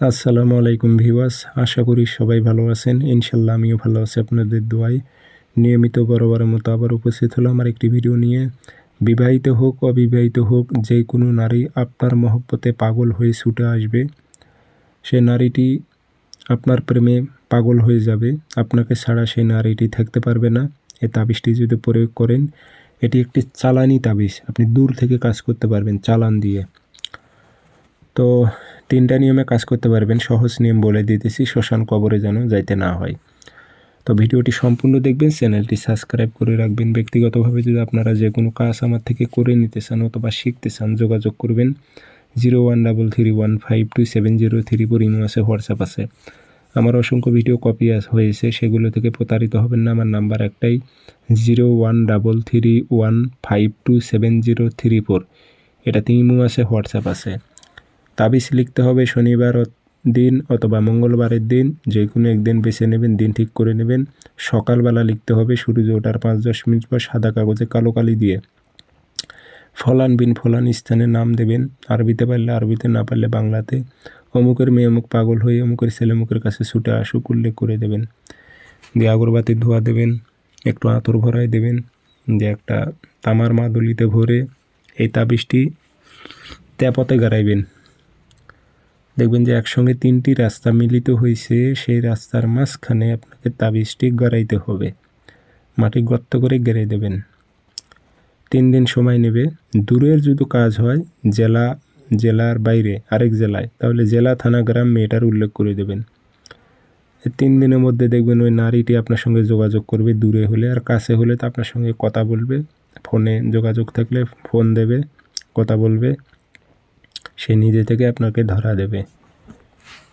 আসসালামু আলাইকুম ভিওয়াস আশা করি সবাই ভালো আছেন। ইনশাল্লাহ আমিও ভালো আছি আপনাদের দোয়ায়। নিয়মিত বরাবরের মতো আবার উপস্থিত হলো আমার একটি ভিডিও নিয়ে। বিবাহিত হোক, অবিবাহিত হোক, যে কোনো নারী আপনার মহব্বতে পাগল হয়ে ছুটে আসবে। সে নারীটি আপনার প্রেমে পাগল হয়ে যাবে। আপনাকে ছাড়া সেই নারীটি থাকতে পারবে না। এ তাবিজটি যদি প্রয়োগ করেন, এটি একটি চালানি তাবিজ। আপনি দূর থেকে কাজ করতে পারবেন চালান দিয়ে। তো তিনটা নিয়মে কাজ করতে পারবেন, সহজ নিয়ম বলে দিতেছি, শ্মশান কবরে যেন যাইতে না হয়। তো ভিডিওটি সম্পূর্ণ দেখবেন, চ্যানেলটি সাবস্ক্রাইব করে রাখবেন। ব্যক্তিগতভাবে যদি আপনারা যে কোনো কাজ আমার থেকে করে নিতে চান অথবা শিখতে চান, যোগাযোগ করবেন। Zero one double three one five two seven zero three four imo আছে, হোয়াটসঅ্যাপ আছে। আমার অসংখ্য ভিডিও কপি হয়েছে, সেগুলো থেকে প্রতারিত হবেন না। আমার নাম্বার একটাই zero one double three one five two seven zero three four. এটাতে ইমো আছে, হোয়াটসঅ্যাপ আছে। তাবিজ লিখতে হবে শনিবার দিন অথবা মঙ্গলবারের দিন যে কোনো একদিন বেছে নেবেন, দিন ঠিক করে নেবেন। সকালবেলা লিখতে হবে সূর্য ওঠার পাঁচ দশ মিনিট পর সাদা কাগজে কালো কালি দিয়ে। ফলান বিন ফলান স্থানে নাম দেবেন। আরবিতে পারলে আরবিতে, না পারলে বাংলাতে। অমুকের মেয়ে অমুক পাগল হয়ে অমুকের ছেলে মুখের কাছে ছুটে আসুক উল্লেখ করে দেবেন। দিয়ে আগরবাতি ধোয়া দেবেন, একটু আঁতর ভরাই দেবেন। যে একটা তামার মাদুলিতে ভরে এই তাবিজটি তেপতে গাড়াইবেন। দেখবেন যে একসঙ্গে তিনটি রাস্তা মিলিত হয়েছে সেই রাস্তার মাঝখানে আপনাকে তাবিজটি গড়াইতে হবে। মাটি গর্ত করে গেড়ে দেবেন। তিন দিন সময় নেবে। দূরের যদি কাজ হয়, জেলা, জেলার বাইরে, আরেক জেলায়, তাহলে জেলা, থানা, গ্রাম মেয়েটার উল্লেখ করে দেবেন। তিন দিনের মধ্যে দেখবেন ওই নারীটি আপনার সঙ্গে যোগাযোগ করবে, দূরে হলে আর কাছে হলে তো আপনার সঙ্গে কথা বলবে। ফোনে যোগাযোগ থাকলে ফোন দেবে, কথা বলবে। সে নিজে থেকে আপনাকে ধরা দেবে।